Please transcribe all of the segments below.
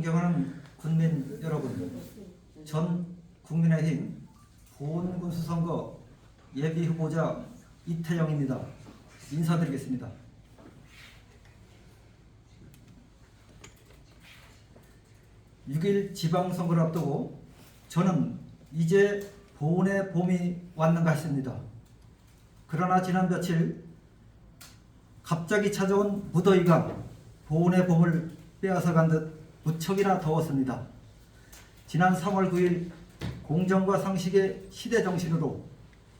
존경하는 군민 여러분, 전 국민의힘 보훈군수 선거 예비 후보자 이태영입니다. 인사드리겠습니다. (6일) 지방선거를 앞두고 저는 이제 보훈의 봄이 왔는가 했습니다. 그러나 지난 며칠 갑자기 찾아온 무더위가 보온의 봄을 빼앗아간 듯 무척이나 더웠습니다. 지난 3월 9일 공정과 상식의 시대 정신으로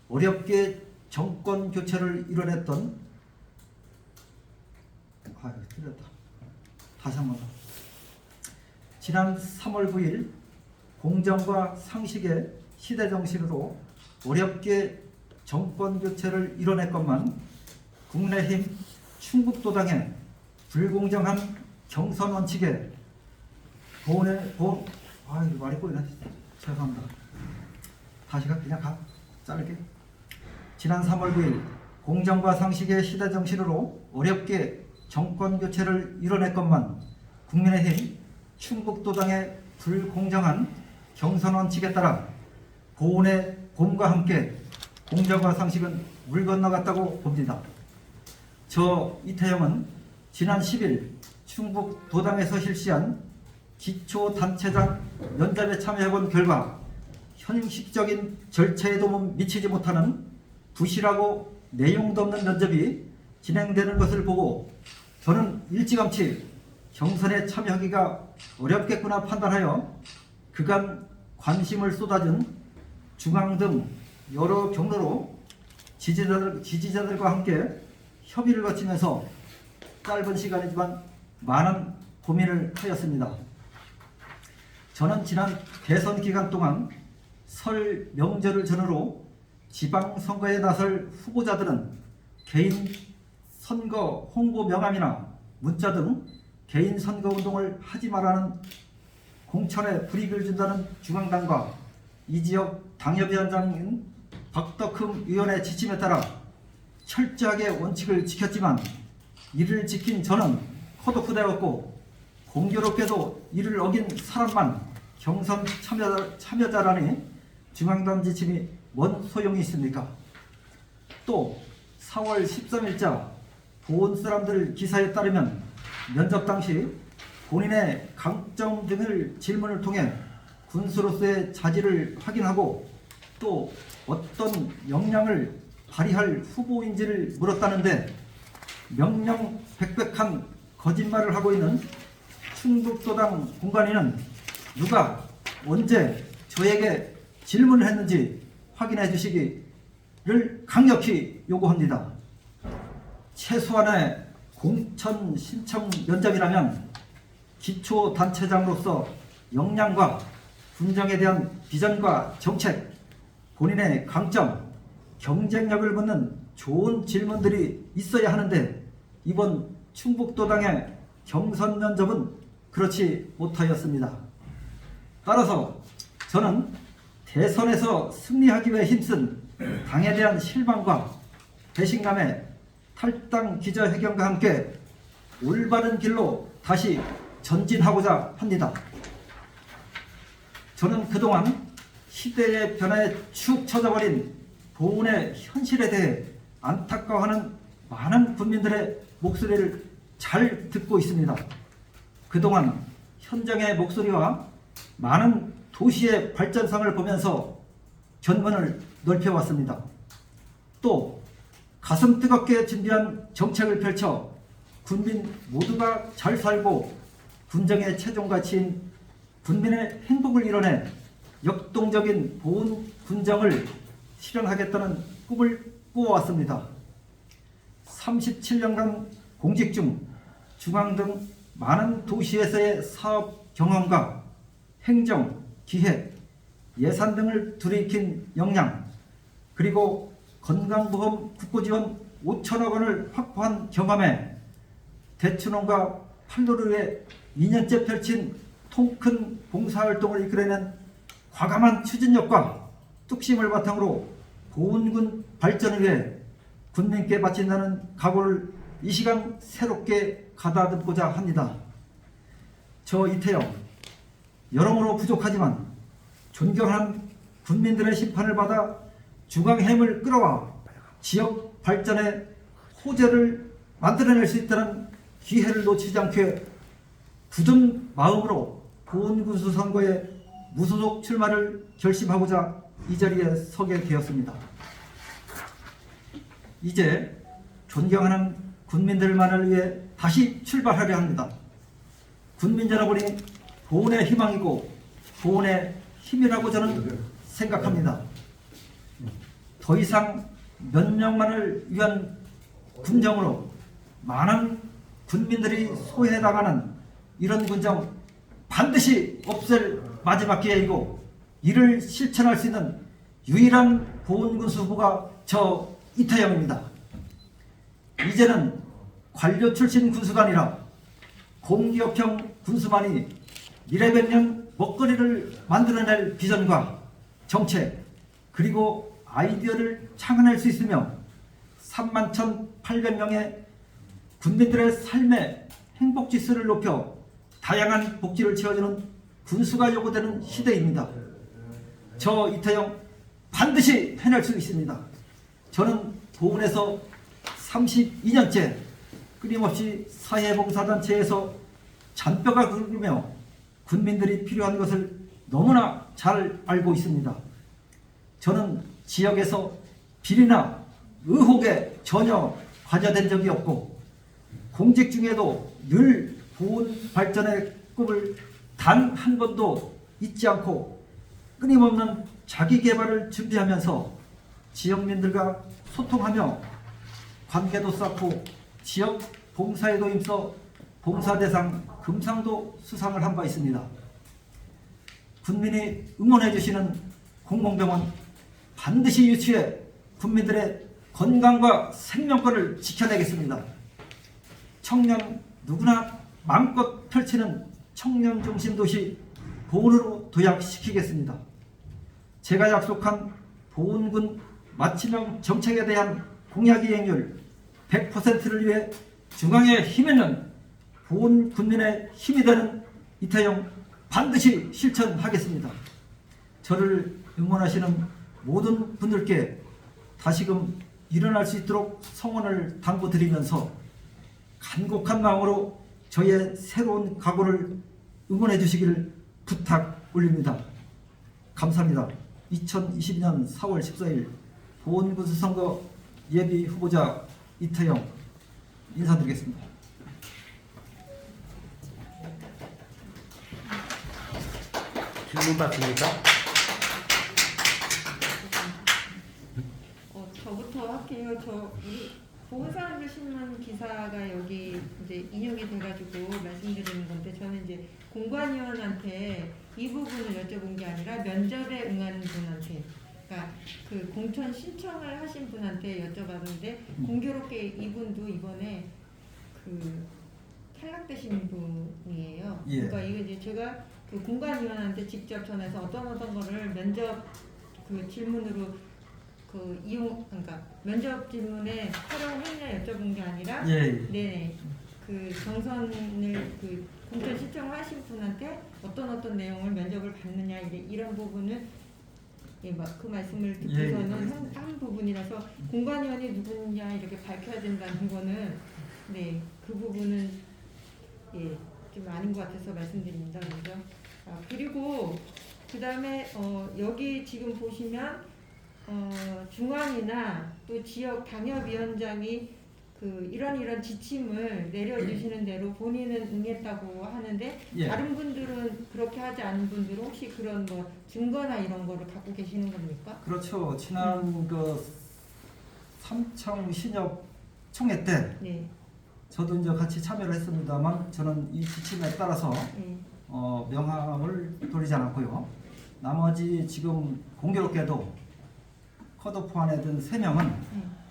어렵게 정권 교체를 이뤄냈던 아 틀렸다. 다시 한번 더. 지난 3월 9일 공정과 상식의 시대 정신으로 어렵게 정권 교체를 이뤄냈건만 국민의힘 충북도당의 불공정한 경선 원칙에 보훈의 보훈 아 이거 말이 꼬이네 죄송합니다. 다시 가 그냥 가. 자를게. 지난 3월 9일 공정과 상식의 시대 정신으로 어렵게 정권 교체를 이뤄냈건만 국민의힘 충북도당의 불공정한 경선 원칙에 따라 보훈의 봄과 함께 공정과 상식은 물 건너갔다고 봅니다. 저 이태영은 지난 10일 충북 도당에서 실시한 기초단체장 면접에 참여해본 결과 형식적인 절차에도 미치지 못하는 부실하고 내용도 없는 면접이 진행되는 것을 보고 저는 일찌감치 경선에 참여하기가 어렵겠구나 판단하여 그간 관심을 쏟아준 중앙 등 여러 경로로 지지자들, 지지자들과 함께 협의를 거치면서 짧은 시간이지만 많은 고민을 하였습니다. 저는 지난 대선 기간 동안 설 명절을 전후로 지방선거에 나설 후보자들은 개인 선거 홍보 명함이나 문자 등 개인 선거 운동을 하지 말라는 공천에 불이익을 준다는 중앙당과 이 지역 당협위원장인 박덕흠 의원의 지침에 따라 철저하게 원칙을 지켰지만 이를 지킨 저는 컷오프되었고 공교롭게도 이를 어긴 사람만 경선 참여자, 참여자라니 중앙당 지침이 뭔 소용이 있습니까? 또 4월 13일자 보온 사람들 기사에 따르면 면접 당시 본인의 강점 등을 질문을 통해 군수로서의 자질을 확인하고 또 어떤 역량을 발휘할 후보인지를 물었다는데 명령 백백한 거짓말을 하고 있는 충북도당 공관위는 누가 언제 저에게 질문을 했는지 확인해 주시기를 강력히 요구합니다. 최소한의 공천 신청 면접이라면 기초단체장으로서 역량과 군정에 대한 비전과 정책, 본인의 강점, 경쟁력을 묻는 좋은 질문들이 있어야 하는데 이번 충북도당의 경선 면접은 그렇지 못하였습니다. 따라서 저는 대선에서 승리하기 위해 힘쓴 당에 대한 실망과 배신감에 탈당 기자회견과 함께 올바른 길로 다시 전진하고자 합니다. 저는 그동안 시대의 변화에 축 처져버린 보훈의 현실에 대해 안타까워하는 많은 국민들의 목소리를 잘 듣고 있습니다. 그동안 현장의 목소리와 많은 도시의 발전상을 보면서 견문을 넓혀왔습니다. 또 가슴 뜨겁게 준비한 정책을 펼쳐 군민 모두가 잘 살고 군정의 최종 가치인 군민의 행복을 이뤄내 역동적인 보훈 군정을 실현하겠다는 꿈을 꾸어왔습니다. 37년간 공직 중 중앙 등 많은 도시에서의 사업 경험과 행정, 기획, 예산 등을 들이킨 역량, 그리고 건강보험 국고지원 5천억 원을 확보한 경험에 대추농과 판로를 위해 2년째 펼친 통큰 봉사활동을 이끌어낸 과감한 추진력과 뚝심을 바탕으로 보훈군 발전을 위해 군민께 바친다는 각오를 이 시간 새롭게 가다듬고자 합니다. 저 이태영 여러모로 부족하지만 존경하는 군민들의 심판을 받아 중앙햄을 끌어와 지역 발전에 호재를 만들어낼 수 있다는 기회를 놓치지 않게 굳은 마음으로 보훈군수 선거에 무소속 출마를 결심하고자 이 자리에 서게 되었습니다. 이제 존경하는 군민들만을 위해 다시 출발하려 합니다. 군민 여러분이 보훈의 희망이고 보훈의 힘이라고 저는 생각합니다. 더 이상 몇 명만을 위한 군정으로 많은 군민들이 소외당하는 이런 군정 반드시 없앨 마지막 기회이고 이를 실천할 수 있는 유일한 보훈군수 후보가 저 이태영입니다. 이제는 관료 출신 군수가 아니라 공기업형 군수만이 미래변명 먹거리를 만들어낼 비전과 정책 그리고 아이디어를 창안할 수 있으며 3만 1,800명의 군민들의 삶의 행복 지수를 높여 다양한 복지를 채워주는 군수가 요구되는 시대입니다. 저 이태영 반드시 해낼 수 있습니다. 저는 보훈에서 32년째 끊임없이 사회봉사단체에서 잔뼈가 굵으며 군민들이 필요한 것을 너무나 잘 알고 있습니다. 저는 지역에서 비리나 의혹에 전혀 관여된 적이 없고 공직 중에도 늘 보훈 발전의 꿈을 단 한 번도 잊지 않고 끊임없는 자기 개발을 준비하면서 지역민들과 소통하며 관계도 쌓고 지역 봉사에도 힘써 봉사대상 금상도 수상을 한 바 있습니다. 군민이 응원해 주시는 공공병원 반드시 유치해 국민들의 건강과 생명권을 지켜내겠습니다. 청년 누구나 마음껏 펼치는 청년 중심 도시 보훈으로 도약시키겠습니다. 제가 약속한 보훈군 맞춤형 정책에 대한 공약 이행률 100%를 위해 중앙의 힘있는 보훈 군민의 힘이 되는 이태영 반드시 실천하겠습니다. 저를 응원하시는 모든 분들께 다시금 일어날 수 있도록 성원을 당부드리면서 간곡한 마음으로 저의 새로운 각오를 응원해 주시기를 부탁 올립니다. 감사합니다. 2022년 4월 14일 보훈군수 선거 예비 후보자 이태영 인사드리겠습니다. 질문 받습니까? 어, 저부터 할게요. 저 우리 보훈사람들 신문 기사가 여기 이제 인용이 돼가지고 말씀드리는 건데 저는 이제 공관위원한테 이 부분을 여쭤본 게 아니라 면접에 응한 분한테 그러니까 그 공천 신청을 하신 분한테 여쭤봤는데 공교롭게 이분도 이번에 그 탈락되신 분이에요. 예. 그러니까 이거 이제 제가 그 공관위원한테 직접 전해서 어떤 어떤 거를 면접 그 질문으로 그 이용 그러니까 면접 질문에 활용했냐 여쭤본 게 아니라 예, 네네. 그 경선을 그 공천 신청을 하신 분한테 어떤 어떤 내용을 면접을 받느냐 이런 부분을 예그 말씀을 예, 듣고서는 예. 한, 한 부분이라서 공관위원이 누구냐 이렇게 밝혀야 된다는 거는 네 그 부분은 예 좀 아닌 것 같아서 말씀드립니다. 먼저 아, 그리고 그 다음에 어, 여기 지금 보시면 어, 중앙이나 또 지역 당협위원장이 그 이런 이런 지침을 내려주시는 대로 본인은 응했다고 하는데 예. 다른 분들은 그렇게 하지 않은 분들은 혹시 그런 뭐 증거나 이런 거를 갖고 계시는 겁니까? 그렇죠. 지난 그 삼청 신협 총회 때 네, 저도 이제 같이 참여를 했습니다만 저는 이 지침에 따라서 네, 어, 명함을 돌리지 않았고요. 나머지 지금 공교롭게도 컷오프 안에 든세 명은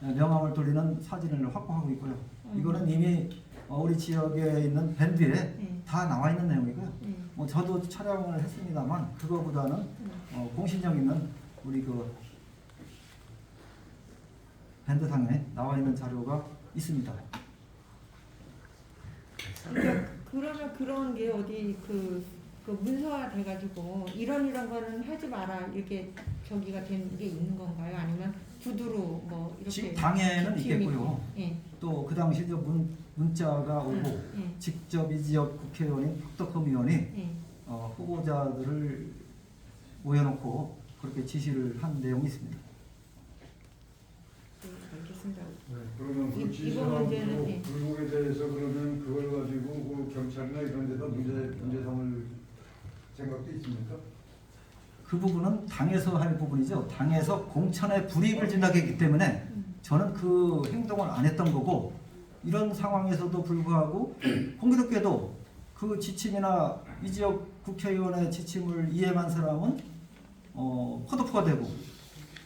네. 명함을 돌리는 사진을 확보하고 있고요. 음. 이거는 이미 어, 우리 지역에 있는 밴드에 네, 다 나와 있는 내용이고요. 네, 뭐 저도 촬영을 했습니다만 그거보다는 네. 어, 공신력 있는 우리 그 밴드상에 나와 있는 자료가 있습니다. 그러면 그런 게 어디 그, 그 문서화 돼가지고 이런 이런 거는 하지 마라 이렇게 저기가 된 게 있는 건가요? 아니면 구두로 뭐 이렇게 지- 당에는 있겠고요. 예, 또 그 당시 저 문, 문자가 오고 예, 직접 이 지역 국회의원인 박덕흠 의원이 예. 어, 후보자들을 모여놓고 그렇게 지시를 한 내용이 있습니다. 네, 알겠습니다. 네, 그러면 이- 그 이거 지시하고 문제는, 예. 불복에 대해서 그러면 그걸 가지고 그 경찰이나 이런 데다 문제 문제 삼을 생각도 있습니까? 그 부분은 당에서 할 부분이죠. 당에서 공천에 불이익을 준다고 했기 때문에 음. 저는 그 행동을 안 했던 거고 이런 상황에서도 불구하고 공교롭게도 그 지침이나 이 지역 국회의원의 지침을 이행한 사람은 어, 컷오프가 되고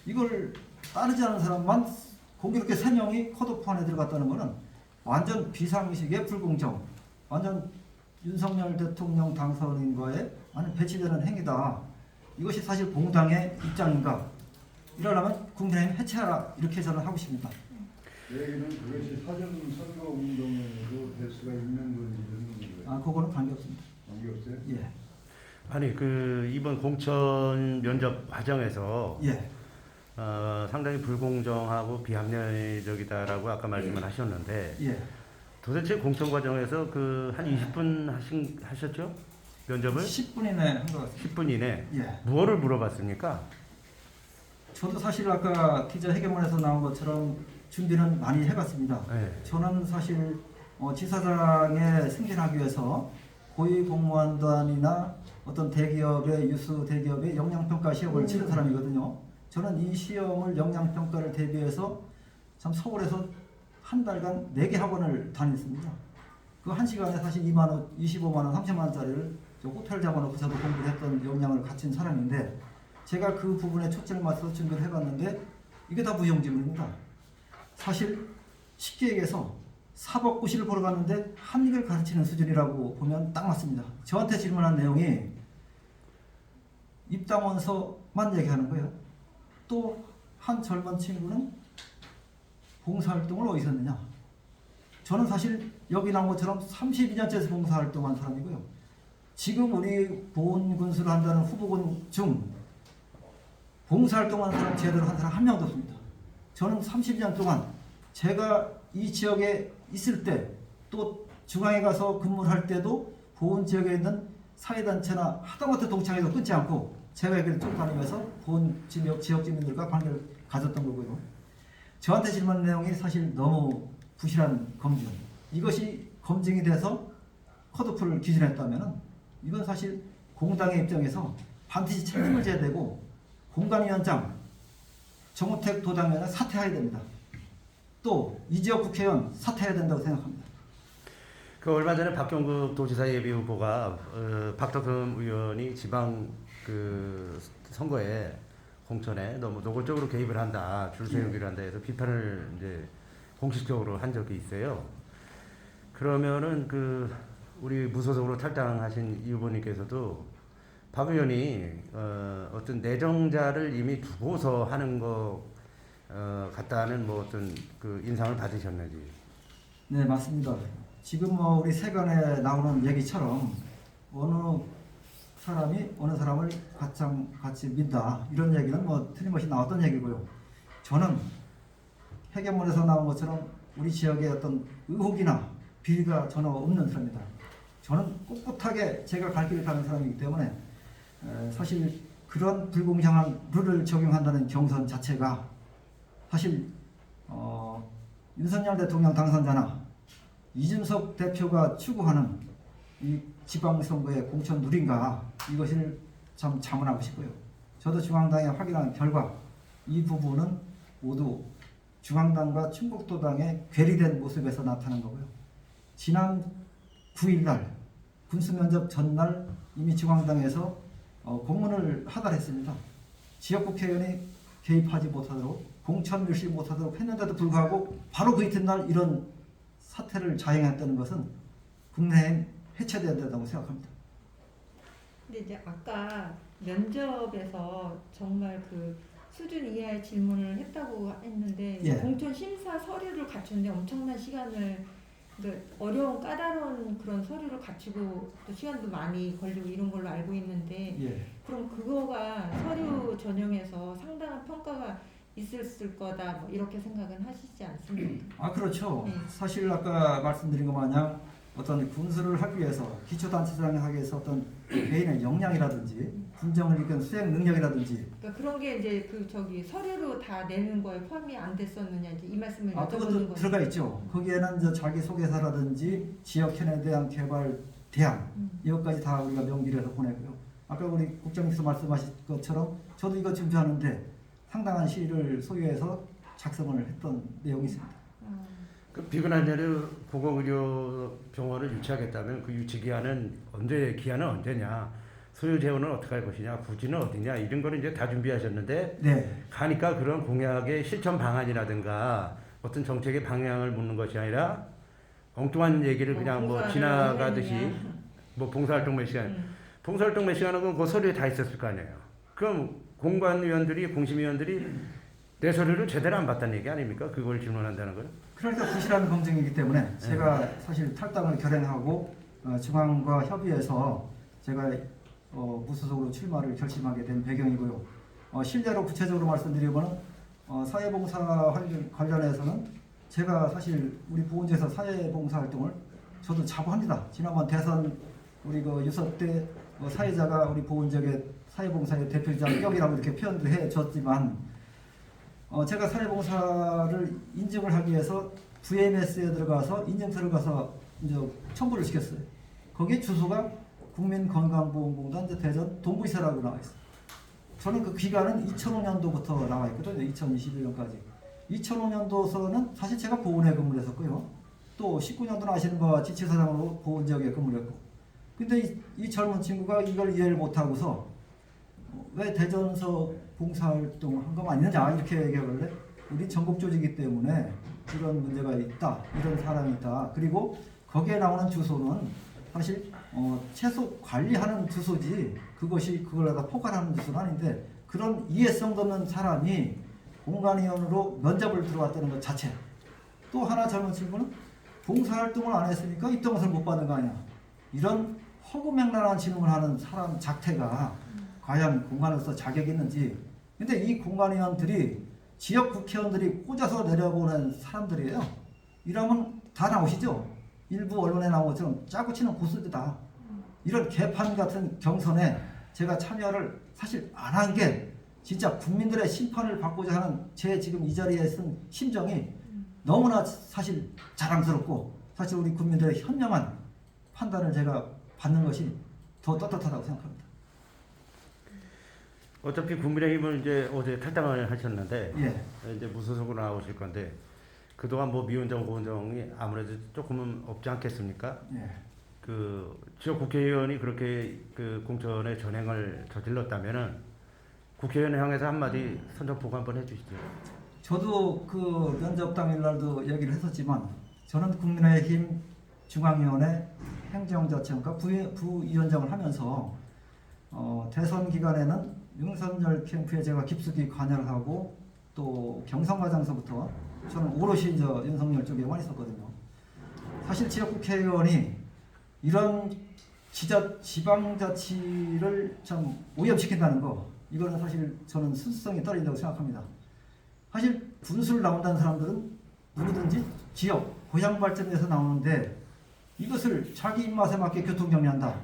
이걸 따르지 않은 사람만 공교롭게 세 명이 컷오프 안에 들어갔다는 것은 완전 비상식의 불공정, 완전 윤석열 대통령 당선인과의 완전 배치되는 행위다. 이것이 사실 공당의 입장인가? 이러려면 국민의힘 해체하라 이렇게 저는 하고 싶습니다. 얘기는 그것이 사전 선거 운동으로 될 수가 있는 건지는 아, 그거는 관계 없습니다. 관계 없어요. 예, 아니 그 이번 공천 면접 과정에서 예, 어, 상당히 불공정하고 비합리적이다라고 아까 말씀을 하셨는데 예. 도대체 공천 과정에서 그 한 20분 하신 하셨죠? 면접을 10분 이내 한 것 같습니다. 10분 이내 예. 무엇을 물어봤습니까? 저도 사실 아까 기자 회견문에서 나온 것처럼 준비는 많이 해봤습니다. 네. 저는 사실 어, 지사장에 승진하기 위해서 고위 공무원단이나 어떤 대기업의 유수 대기업의 영양평가 시험을 치른 사람이거든요. 저는 이 시험을 영양평가를 대비해서 참 서울에서 한 달간 네개 학원을 다녔습니다. 그 한 시간에 사실 2만 원, 25만 원, 30만 원짜리를 저 호텔 잡아놓고 저도 공부를 했던 역량을 갖춘 사람인데 제가 그 부분에 초점을 맞춰서 준비를 해봤는데 이게 다 무용지물입니다. 사실 쉽게 얘기해서 사법고시를 보러 갔는데 한익을 가르치는 수준이라고 보면 딱 맞습니다. 저한테 질문한 내용이 입당원서만 얘기하는 거예요. 또 한 젊은 친구는 봉사활동을 어디서 했느냐? 저는 사실 여기 나온 것처럼 32년째 봉사활동한 사람이고요. 지금 우리 보훈군수를 한다는 후보군 중 봉사활동한 사람 제대로 한 사람 한 명도 없습니다. 저는 30년 동안 제가 이 지역에 있을 때 또 중앙에 가서 근무를 할 때도 보훈 지역에 있는 사회단체나 하다못해 동창회도 끊지 않고 여기를 쭉 다니면서 보훈 지역, 지역 주민들과 관계를 가졌던 거고요. 저한테 질문한 내용이 사실 너무 부실한 검증. 이것이 검증이 돼서 컷오프를 기준했다면 이건 사실 공당의 입장에서 반드시 책임을 져야 되고 공관위원장 정우택 도당위원은 사퇴해야 됩니다. 또 이지역 국회의원 사퇴해야 된다고 생각합니다. 그 얼마 전에 박경국 도지사 예비 후보가 어, 박덕흠 의원이 지방 그 선거에 공천에 너무 노골적으로 개입을 한다, 줄 세우기를 한다 해서 비판을 이제 공식적으로 한 적이 있어요. 그러면은 그 우리 무소속으로 탈당하신 이 후보님께서도 박 의원이 어, 어떤 내정자를 이미 두고서 하는 거 어, 같다는 뭐 어떤 그 인상을 받으셨는지. 네 맞습니다. 지금 뭐 우리 세간에 나오는 얘기처럼 어느 사람이 어느 사람을 가장 같이 믿다 이런 얘기는 뭐 틀림없이 나왔던 얘기고요. 저는 해결문에서 나온 것처럼 우리 지역의 어떤 의혹이나 비리가 전혀 없는 사람입니다. 저는 꿋꿋하게 제가 갈 길을 가는 사람이기 때문에 에, 사실 그런 불공정한 룰을 적용한다는 경선 자체가 사실 어, 윤석열 대통령 당선자나 이준석 대표가 추구하는 이 지방선거의 공천 룰인가 이것을 참 자문하고 싶고요. 저도 중앙당에 확인한 결과 이 부분은 모두 중앙당과 충북도당의 괴리된 모습에서 나타난 거고요. 지난 9일날 군수면접 전날 이미 중앙당에서 어, 공문을 하달했습니다. 지역국회의원이 개입하지 못하도록 공천 밀실 못하도록 했는데도 불구하고 바로 그 이튿날 이런 사태를 자행했다는 것은 국내에 해체돼야 된다고 생각합니다. 근데 이제 아까 면접에서 정말 그 수준 이하의 질문을 했다고 했는데 예. 공천 심사 서류를 갖추는데 엄청난 시간을 그러니까 어려운 까다로운 그런 서류를 갖추고 또 시간도 많이 걸리고 이런 걸로 알고 있는데 예. 그럼 그거가 서류 전형에서 상당한 평가가 있었을 거다 뭐 이렇게 생각은 하시지 않습니까? 아 그렇죠. 네. 사실 아까 말씀드린 것 마냥 어떤 군수를 하기 위해서 기초단체장을 하기 위해서 어떤 개인의 역량이라든지 군정을 이끈 수행 능력이라든지 그러니까 그런 게 이제 그 저기 서류로 다 내는 거에 포함이 안 됐었느냐 이제 이 말씀을 아 여쭤보는 그것도 거예요. 들어가 있죠. 거기에는 이제 자기 소개서라든지 지역현에 대한 개발 대안 음. 이것까지 다 우리가 명기를 해서 보내고요. 아까 우리 국장님께서 말씀하신 것처럼 저도 이거 준비하는데 상당한 시일을 소요해서 작성을 했던 내용이 있습니다. 아, 그 비근한 자를 공공의료병원을 유치하겠다면 그 유치 기한은 언제 기한은 언제냐? 소유 재원은 어떻게 할 것이냐? 부지는 어디냐? 이런 거를 이제 다 준비하셨는데 네, 가니까 그런 공약의 실천 방안이라든가 어떤 정책의 방향을 묻는 것이 아니라 엉뚱한 얘기를 그냥 뭐 지나가듯이. 뭐 봉사활동 몇 시간 음. 봉사활동 몇 시간 하고 그 서류에 다 있었을 거 아니에요. 그럼 공관위원들이 공심위원들이 내 서류를 제대로 안 봤다는 얘기 아닙니까? 그걸 질문한다는 건. 그러니까 부실한 검증이기 때문에 제가 사실 탈당을 결행하고 어, 중앙과 협의해서 제가 어, 무소속으로 출마를 결심하게 된 배경이고요. 어, 실제로 구체적으로 말씀드리면 어, 사회봉사 관련- 관련해서는 제가 사실 우리 보훈제에서 사회봉사 활동을 저도 자부 합니다. 지난번 대선 우리 그 유석 때 어, 사회자가 우리 보훈지역의 사회봉사의 대표장격이라고 이렇게 표현도 해줬지만 어, 제가 사회봉사를 인증을 하기 위해서 VMS에 들어가서 인증서를 가서 이제 첨부를 시켰어요. 거기 주소가 국민건강보험공단 대전 동부시라고 나와 있어요. 저는 그 기간은 2005년도부터 나와 있거든요. 2021년까지. 2005년도서는 사실 제가 보훈에 근무를 했었고요. 또 19년도는 아시는 바와 지치사장으로 보훈 지역에 근무를 했고. 근데 이, 이 젊은 친구가 이걸 이해를 못하고서 어, 왜 대전서 봉사활동을 한 거 아니느냐 이렇게 얘기하길래 우리 전국 조직이기 때문에 이런 문제가 있다 이런 사람이 있다. 그리고 거기에 나오는 주소는 사실 어, 채소 관리하는 주소지 그것이 그걸 갖다 포괄하는 주소는 아닌데 그런 이해성도 없는 사람이 공관위원으로 면접을 들어왔다는 것 자체. 또 하나 젊은 친구는 봉사활동을 안 했으니까 입동서를 못 받는 거 아니야. 이런 허구맹랑한 질문을 하는 사람 자체가 과연 공간으로서 자격이 있는지. 근데 이 공관위원들이 지역 국회의원들이 꽂아서 내려보낸 사람들이에요. 이러면 다 나오시죠? 일부 언론에 나온 것처럼 짜고 치는 고수들다. 이런 개판 같은 경선에 제가 참여를 사실 안 한 게 진짜 국민들의 심판을 받고자 하는 제 지금 이 자리에 쓴 심정이 너무나 사실 자랑스럽고 사실 우리 국민들의 현명한 판단을 제가 받는 것이 더 떳떳하다고 생각합니다. 어차피 국민의힘은 이제 어제 탈당을 하셨는데 예. 이제 무소속으로 나오실 건데 그동안 뭐 미원정 고원정이 아무래도 조금은 없지 않겠습니까? 예. 그 지역 국회의원이 그렇게 그 공천의 전행을 저질렀다면은 국회의원 향해서 한마디 선전포고 한번 해주시죠. 저도 그 면접 당일 날도 얘기를 했었지만 저는 국민의힘 중앙위원회 행정자치원과 부, 부위원장을 하면서 어, 대선 기간에는 윤석열 캠프에 제가 깊숙이 관여를 하고 또 경선과정서부터 저는 오롯이 이제 윤석열 쪽에 만 있었거든요. 사실 지역국회의원이 이런 지자 지방자치를 참 오염시킨다는 거 이거는 사실 저는 순수성이 떨어진다고 생각합니다. 사실 분수를 나온다는 사람들은 누구든지 지역, 고향 발전에서 나오는데 이것을 자기 입맛에 맞게 교통 정리한다.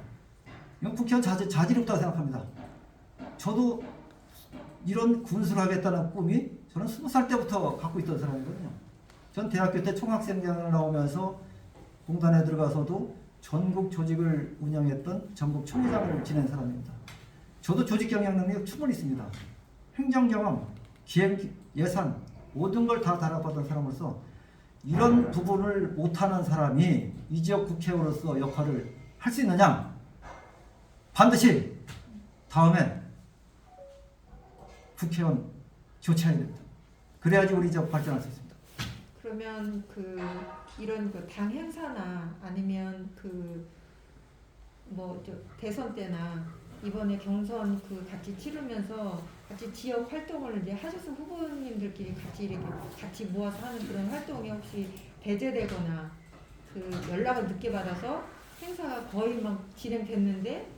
이건 국회의원 자질, 자질이 없다고 생각합니다. 저도 이런 군수를 하겠다는 꿈이 저는 스무 살 때부터 갖고 있던 사람이거든요. 전 대학교 때 총학생회장을 나오면서 공단에 들어가서도 전국 조직을 운영했던 전국 총회장을 지낸 사람입니다. 저도 조직 경영 능력 충분히 있습니다. 행정 경험, 기획 예산 모든 걸 다 달아봤던 사람으로서 이런 부분을 못하는 사람이 이 지역 국회의원으로서 역할을 할 수 있느냐? 반드시 다음에 국회의원 교체해야 됩니다. 그래야지 우리 지역 발전할 수 있습니다. 그러면 그 이런 그 당 행사나 아니면 그뭐저 대선 때나 이번에 경선 그 같이 치르면서 같이 지역 활동을 이제 하셨은 후보님들끼리 같이 이렇게 같이 모아서 하는 그런 활동이 혹시 배제되거나 그 연락을 늦게 받아서 행사가 거의 막 진행됐는데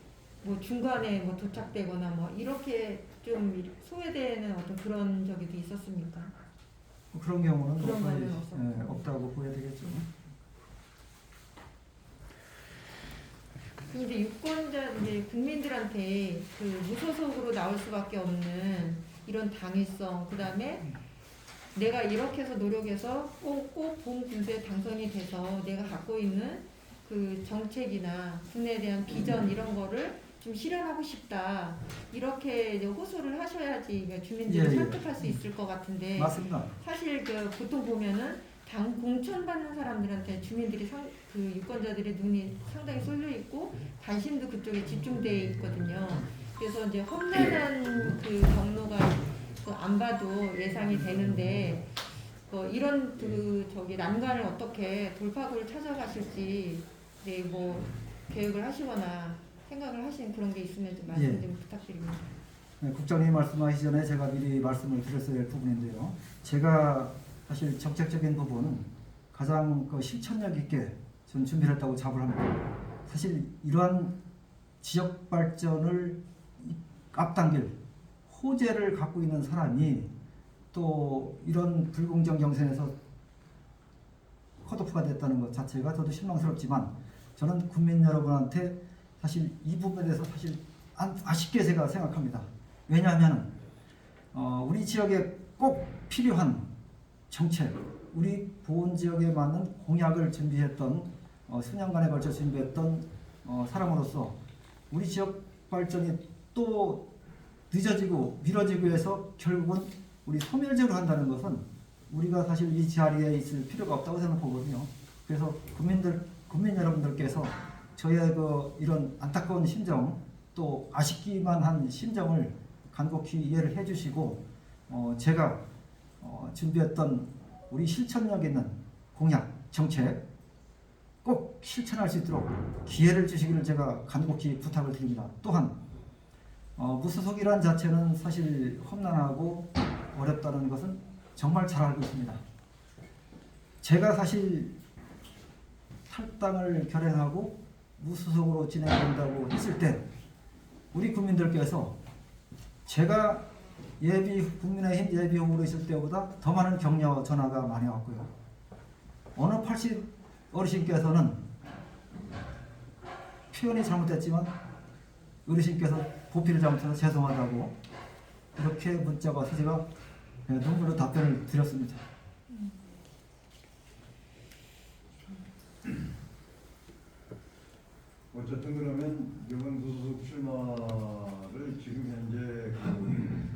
뭐 중간에 뭐 도착되거나 뭐 이렇게 좀 소외되는 어떤 그런 적이 있었습니까? 그런 경우는 뭐 그런 거의. 예, 없다고 보여야 되겠죠. 근데 유권자 이제 국민들한테 그 무소속으로 나올 수밖에 없는 이런 당위성 그다음에 내가 이렇게 해서 노력해서 꼭본 군수에 당선이 돼서 내가 갖고 있는 그 정책이나 국내에 대한 비전 이런 거를 좀 실현하고 싶다 이렇게 이제 호소를 하셔야지 주민들을 예, 예. 설득할 수 있을 것 같은데 맞습니다. 사실 그 보통 보면은 당 공천 받는 사람들한테 주민들이 상, 그 유권자들의 눈이 상당히 쏠려 있고 관심도 그쪽에 집중돼 있거든요. 그래서 이제 험난한 그 경로가 그 안 봐도 예상이 되는데 그 이런 그 저기 난관을 어떻게 돌파구를 찾아가실지 네 뭐 계획을 하시거나 생각을 하신 그런 게 있으면 좀 말씀 예. 좀 부탁드립니다. 네, 국장님 말씀하시기 전에 제가 미리 말씀을 드렸어야 할 부분인데요. 제가 사실 정책적인 부분은 가장 그 실천력 있게 전 준비를 했다고 자부를 합니다. 사실 이러한 지역 발전을 이- 앞당길 호재를 갖고 있는 사람이 또 이런 불공정 경선에서 컷오프가 됐다는 것 자체가 저도 실망스럽지만 저는 국민 여러분한테 사실 이 부분에 대해서 사실 안- 아쉽게 제가 생각합니다. 왜냐하면 어, 우리 지역에 꼭 필요한 정책, 우리 보훈 지역에 맞는 공약을 준비했던 어, 수년간에 걸쳐 준비했던 어, 사람으로서 우리 지역 발전이 또 늦어지고 미뤄지고 해서 결국은 우리 소멸적으로 한다는 것은 우리가 사실 이 자리에 있을 필요가 없다고 생각하거든요. 그래서 국민들, 국민 여러분들께서 저의 그 이런 안타까운 심정 또 아쉽기만 한 심정을 간곡히 이해를 해주시고 어, 제가 어, 준비했던 우리 실천력 있는 공약 정책 꼭 실천할 수 있도록 기회를 주시기를 제가 간곡히 부탁을 드립니다. 또한 어, 무소속이란 자체는 사실 험난하고 어렵다는 것은 정말 잘 알고 있습니다. 제가 사실 탈당을 결행하고 무소속으로 진행된다고 했을 때 우리 국민들께서 제가 예비 국민의힘 예비 후보로 있을 때보다 더 많은 격려 전화가 많이 왔고요. 어느 80 어르신께서는 표현이 잘못됐지만 어르신께서 보필을 잘못해서 죄송하다고 이렇게 문자가 와서 제가 눈물로 답변을 드렸습니다. 어쨌든 그러면 이번 무소속 출마를 지금 현재 그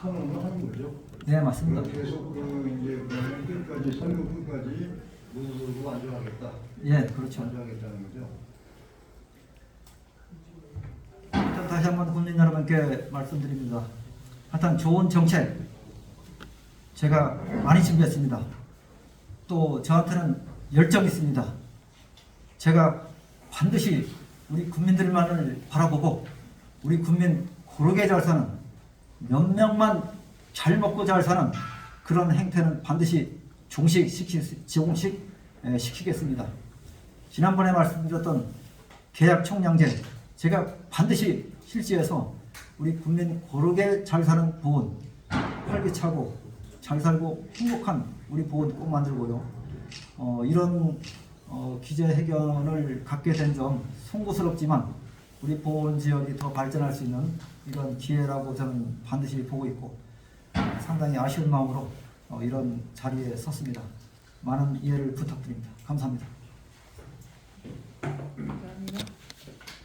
선언을 하는 거죠. 네 맞습니다. 계속 그 이제 그러면 끝까지 선거 끝까지 무소속으로 완주하겠다. 예 그렇죠. 완주하겠다는 거죠. 하여튼 다시 한번 국민 여러분께 말씀드립니다. 하여튼 좋은 정책 제가 많이 준비했습니다. 또 저한테는 열정이 있습니다. 제가 반드시 우리 국민들만을 바라보고 우리 국민 고르게 잘 사는 몇 명만 잘 먹고 잘 사는 그런 행태는 반드시 종식시키, 시키겠습니다. 지난번에 말씀드렸던 계약 총량제 제가 반드시 실시해서 우리 국민 고르게 잘 사는 보훈 활기차고 잘 살고 행복한 우리 보훈 꼭 만들고요. 어, 이런 어, 기자회견을 갖게 된 점 송구스럽지만 우리 보원 지역이 더 발전할 수 있는 이런 기회라고 저는 반드시 보고 있고 상당히 아쉬운 마음으로 어, 이런 자리에 섰습니다. 많은 이해를 부탁드립니다. 감사합니다. 감사합니다.